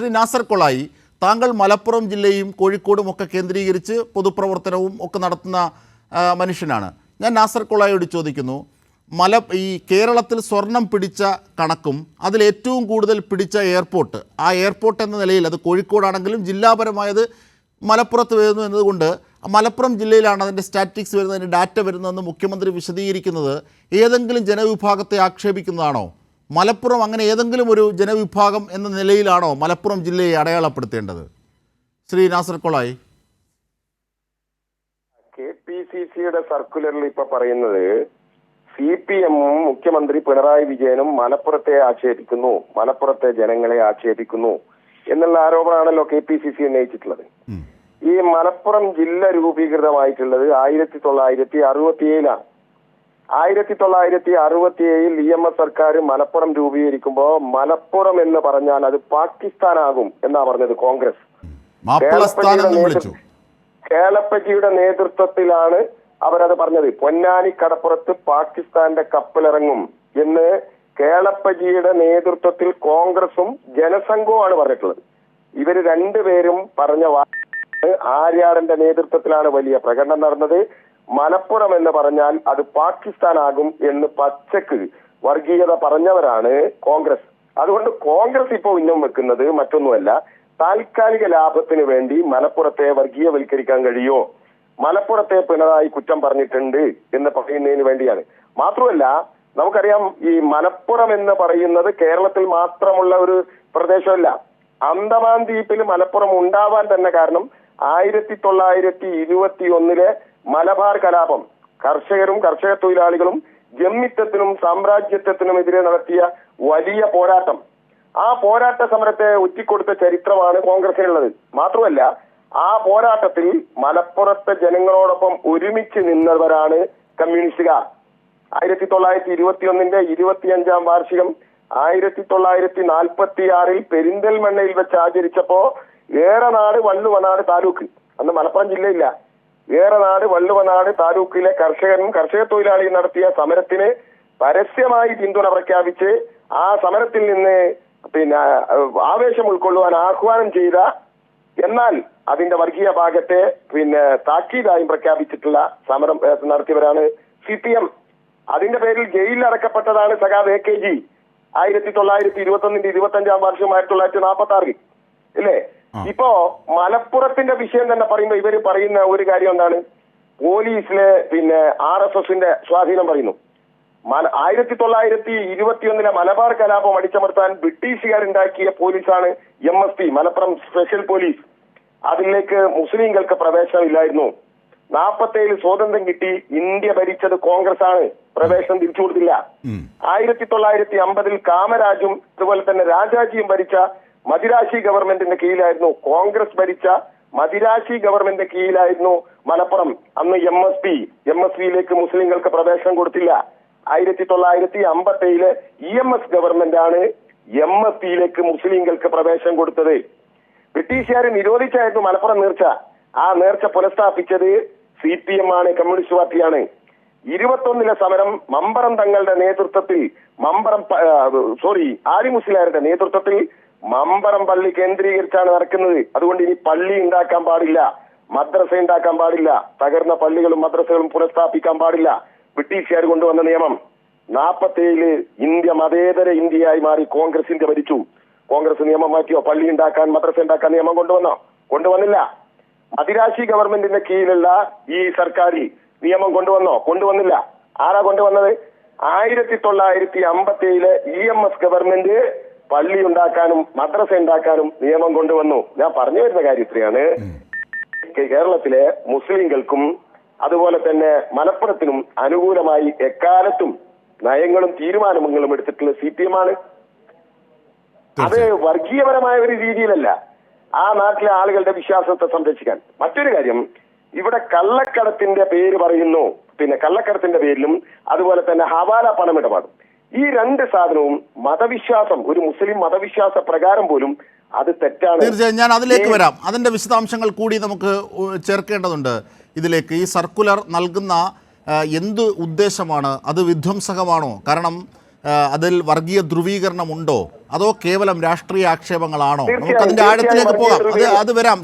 ശ്രീ നാസർ കൊളായി താങ്കൾ മലപ്പുറം ജില്ലയും കോഴിക്കോടും ഒക്കെ കേന്ദ്രീകരിച്ച് പൊതുപ്രവർത്തനവും ഒക്കെ നടത്തുന്ന മനുഷ്യനാണ്. ഞാൻ നാസർ കൊളായോട് ചോദിക്കുന്നു മല ഈ കേരളത്തിൽ സ്വർണം പിടിച്ച കണക്കും അതിൽ ഏറ്റവും കൂടുതൽ പിടിച്ച എയർപോർട്ട് ആ എയർപോർട്ട് എന്ന നിലയിൽ അത് കോഴിക്കോടാണെങ്കിലും ജില്ലാപരമായത് മലപ്പുറത്ത് വരുന്നു എന്നതുകൊണ്ട് മലപ്പുറം ജില്ലയിലാണ് അതിന്റെ സ്റ്റാറ്റിക്സ് വരുന്നത് അതിന്റെ ഡാറ്റ വരുന്നതെന്ന് മുഖ്യമന്ത്രി വിശദീകരിക്കുന്നത് ഏതെങ്കിലും ജനവിഭാഗത്തെ ആക്ഷേപിക്കുന്നതാണോ? മലപ്പുറം അങ്ങനെ ഏതെങ്കിലും ഒരു ജനവിഭാഗം എന്ന നിലയിലാണോ മലപ്പുറം ജില്ലയെ അടയാളപ്പെടുത്തേണ്ടത്? Shri Nasar Kolayi. K P C സിയുടെ സർക്കുലറിൽ ഇപ്പൊ പറയുന്നത് സി പി എമ്മും മുഖ്യമന്ത്രി പിണറായി വിജയനും മലപ്പുറത്തെ ആക്ഷേപിക്കുന്നു മലപ്പുറത്തെ ജനങ്ങളെ ആക്ഷേപിക്കുന്നു എന്നുള്ള ആരോപണമാണല്ലോ കെ പി സി സി ഉന്നയിച്ചിട്ടുള്ളത്. ഈ മലപ്പുറം ജില്ല രൂപീകൃതമായിട്ടുള്ളത് ആയിരത്തി തൊള്ളായിരത്തി അറുപത്തിയേഴിലാണ്. ആയിരത്തി തൊള്ളായിരത്തി അറുപത്തി ഏഴിൽ ഇ എം എസ് സർക്കാർ മലപ്പുറം രൂപീകരിക്കുമ്പോ മലപ്പുറം എന്ന് പറഞ്ഞാൽ അത് പാകിസ്ഥാനാകും എന്നാ പറഞ്ഞത് കോൺഗ്രസ്. കേളപ്പജിയുടെ നേതൃത്വത്തിലാണ് അവരത് പറഞ്ഞത്. പൊന്നാനി കടപ്പുറത്ത് പാകിസ്ഥാന്റെ കപ്പലിറങ്ങും എന്ന് കേളപ്പജിയുടെ നേതൃത്വത്തിൽ കോൺഗ്രസും ജനസംഘവുമാണ് പറഞ്ഞിട്ടുള്ളത്. ഇവർ രണ്ടുപേരും പറഞ്ഞ വാ ആര്യാടന്റെ നേതൃത്വത്തിലാണ് വലിയ പ്രകടനം നടന്നത്. മലപ്പുറം എന്ന് പറഞ്ഞാൽ അത് പാകിസ്ഥാനാകും എന്ന് പച്ചക്ക് വർഗീയത പറഞ്ഞവരാണ് കോൺഗ്രസ്. അതുകൊണ്ട് കോൺഗ്രസ് ഇപ്പോൾ ഉന്നം വെക്കുന്നത് മറ്റൊന്നുമല്ല. താൽക്കാലിക ലാഭത്തിന് വേണ്ടി മലപ്പുറത്തെ വർഗീയവൽക്കരിക്കാൻ കഴിയോ മലപ്പുറത്തെ പിണറായി കുറ്റം പറഞ്ഞിട്ടുണ്ട് എന്ന് പറയുന്നതിന് വേണ്ടിയാണ്. മാത്രമല്ല നമുക്കറിയാം ഈ മലപ്പുറം എന്ന് പറയുന്നത് കേരളത്തിൽ മാത്രമുള്ള ഒരു പ്രദേശമല്ല. അന്തമാൻ ദ്വീപിൽ മലപ്പുറം ഉണ്ടാവാൻ തന്നെ കാരണം ആയിരത്തി തൊള്ളായിരത്തി ഇരുപത്തി ഒന്നിലെ മലബാർ കലാപം. കർഷകരും കർഷക തൊഴിലാളികളും ജമ്മിത്തത്തിനും സാമ്രാജ്യത്വത്തിനുമെതിരെ നടത്തിയ വലിയ പോരാട്ടം. ആ പോരാട്ട സമരത്തെ ഒറ്റിക്കൊടുത്ത ചരിത്രമാണ് കോൺഗ്രസിനുള്ളത്. മാത്രമല്ല ആ പോരാട്ടത്തിൽ മലപ്പുറത്തെ ജനങ്ങളോടൊപ്പം ഒരുമിച്ച് നിന്നവരാണ് കമ്മ്യൂണിസ്റ്റുകാർ. ആയിരത്തി തൊള്ളായിരത്തി ഇരുപത്തി ഒന്നിന്റെ ഇരുപത്തിയഞ്ചാം വാർഷികം ആയിരത്തി തൊള്ളായിരത്തി നാൽപ്പത്തി ആറിൽ പെരിന്തൽമണ്ണയിൽ വെച്ച് ആചരിച്ചപ്പോ ഏറെ നാട് വള്ളുവനാട് താലൂക്ക്. അന്ന് മലപ്പുറം ജില്ലയില്ല. ഏറനാട് വള്ളുവനാട് താലൂക്കിലെ കർഷകനും കർഷക തൊഴിലാളിയും നടത്തിയ സമരത്തിന് പരസ്യമായി പിന്തുണ പ്രഖ്യാപിച്ച് ആ സമരത്തിൽ നിന്ന് പിന്നെ ആവേശം ഉൾക്കൊള്ളുവാൻ ആഹ്വാനം ചെയ്ത എന്നാൽ അതിന്റെ വർഗീയ ഭാഗത്തെ പിന്നെ താക്കീതായും പ്രഖ്യാപിച്ചിട്ടുള്ള സമരം നടത്തിയവരാണ് സി പി എം. അതിന്റെ പേരിൽ ജയിലിൽ അടക്കപ്പെട്ടതാണ് സഖാദ് എ കെ ജി. ആയിരത്തി തൊള്ളായിരത്തി ഇരുപത്തി ഒന്നിന്റെ ഇരുപത്തി അഞ്ചാം വർഷം ആയിരത്തി തൊള്ളായിരത്തി നാൽപ്പത്തി ആറിൽ ഇല്ലേ? ഇപ്പോ മലപ്പുറത്തിന്റെ വിഷയം തന്നെ പറയുമ്പോ ഇവർ പറയുന്ന ഒരു കാര്യം എന്താണ്? പോലീസിലെ പിന്നെ ആർ എസ് എസിന്റെ സ്വാധീനം പറയുന്നു. മല- ആയിരത്തി തൊള്ളായിരത്തി ഇരുപത്തിയൊന്നിലെ മലബാർ കലാപം അടിച്ചമർത്താൻ ബ്രിട്ടീഷുകാരുണ്ടാക്കിയ പോലീസാണ് M S P Malappuram special police. അതിലേക്ക് മുസ്ലിങ്ങൾക്ക് പ്രവേശനമില്ലായിരുന്നു. നാൽപ്പത്തേഴിൽ സ്വാതന്ത്ര്യം കിട്ടി ഇന്ത്യ ഭരിച്ചത് കോൺഗ്രസ് ആണ് പ്രവേശനം തിരിച്ചു കൊടുത്തില്ല. ആയിരത്തി തൊള്ളായിരത്തി അമ്പതിൽ കാമരാജും അതുപോലെ തന്നെ രാജാജിയും ഭരിച്ച മദിരാശി ഗവൺമെന്റിന്റെ കീഴിലായിരുന്നു കോൺഗ്രസ് ഭരിച്ച മദിരാശി ഗവൺമെന്റിന്റെ കീഴിലായിരുന്നു മലപ്പുറം. അന്ന് M S P M S പിയിലേക്ക് മുസ്ലിങ്ങൾക്ക് പ്രവേശനം കൊടുത്തില്ല. ആയിരത്തി തൊള്ളായിരത്തി അമ്പത്തി ഏഴിൽ ഇ എം എസ് ഗവൺമെന്റ് ആണ് എം എസ് പിയിലേക്ക് മുസ്ലിങ്ങൾക്ക് പ്രവേശനം കൊടുത്തത്. ബ്രിട്ടീഷുകാർ നിരോധിച്ചായിരുന്നു മലപ്പുറം നേർച്ച. ആ നേർച്ച പുനഃസ്ഥാപിച്ചത് സി പി എം ആണ് കമ്മ്യൂണിസ്റ്റ് പാർട്ടിയാണ്. ഇരുപത്തൊന്നിലെ സമരം മമ്പറം തങ്ങളുടെ നേതൃത്വത്തിൽ മമ്പറം സോറി ആലി മുസ്ലിയാരുടെ നേതൃത്വത്തിൽ മമ്പറം പള്ളി കേന്ദ്രീകരിച്ചാണ് നടക്കുന്നത്. അതുകൊണ്ട് ഇനി പള്ളി ഉണ്ടാക്കാൻ പാടില്ല. മദ്രസ ഉണ്ടാക്കാൻ പാടില്ല. തകർന്ന പള്ളികളും മദ്രസകളും പുനഃസ്ഥാപിക്കാൻ പാടില്ല. ബ്രിട്ടീഷുകാർ കൊണ്ടുവന്ന നിയമം. നാൽപ്പത്തേഴിൽ ഇന്ത്യ മതേതര ഇന്ത്യയായി മാറി കോൺഗ്രസ് ഇന്ത്യ ഭരിച്ചു. കോൺഗ്രസ് നിയമം മാറ്റിയോ? പള്ളി ഉണ്ടാക്കാൻ മദ്രസ ഉണ്ടാക്കാൻ നിയമം കൊണ്ടുവന്നോ? കൊണ്ടുവന്നില്ല. മദിരാശി ഗവൺമെന്റിന്റെ കീഴിലുള്ള ഈ സർക്കാർ നിയമം കൊണ്ടുവന്നോ? കൊണ്ടുവന്നില്ല. ആരാ കൊണ്ടുവന്നത്? ആയിരത്തി തൊള്ളായിരത്തി അമ്പത്തി ഏഴിലെ ഇ എം എസ് ഗവൺമെന്റ് പള്ളി ഉണ്ടാക്കാനും മദ്രസ ഉണ്ടാക്കാനും നിയമം കൊണ്ടുവന്നു. ഞാൻ പറഞ്ഞു വരുന്ന ഇത്രയാണ്. കേരളത്തിലെ മുസ്ലിങ്ങൾക്കും അതുപോലെ തന്നെ മലപ്പുറത്തിനും അനുകൂലമായി എക്കാലത്തും നയങ്ങളും തീരുമാനങ്ങളും എടുത്തിട്ടുള്ള സി പി എം ആണ്. അത് വർഗീയപരമായ ഒരു രീതിയിലല്ല. ആ നാട്ടിലെ ആളുകളുടെ വിശ്വാസത്തെ സംരക്ഷിക്കാൻ. മറ്റൊരു കാര്യം ഇവിടെ കള്ളക്കടത്തിന്റെ പേര് പറയുന്നു. പിന്നെ കള്ളക്കടത്തിന്റെ പേരിലും അതുപോലെ തന്നെ ഹവാല പണമിടപാടും. ഈ രണ്ട് സാധനവും മതവിശ്വാസം ഒരു മുസ്ലിം മതവിശ്വാസ പ്രകാരം പോലും അത് തെറ്റാണ്. തീർച്ചയായും ഞാൻ അതിലേക്ക് വരാം. അതിന്റെ വിശദാംശങ്ങൾ കൂടി നമുക്ക് ചേർക്കേണ്ടതുണ്ട്. ഇതിലേക്ക് ഈ സർക്കുലർ നൽകുന്ന എന്ത് ഉദ്ദേശമാണ്? അത് വിധ്വംസകമാണോ? കാരണം അതിൽ വർഗീയ ധ്രുവീകരണം ഉണ്ടോ അതോ കേവലം രാഷ്ട്രീയ ആക്ഷേപങ്ങളാണോ? നമുക്ക് അതിന്റെ ആഴത്തിലേക്ക് പോകാം. അത് അത് വരാം.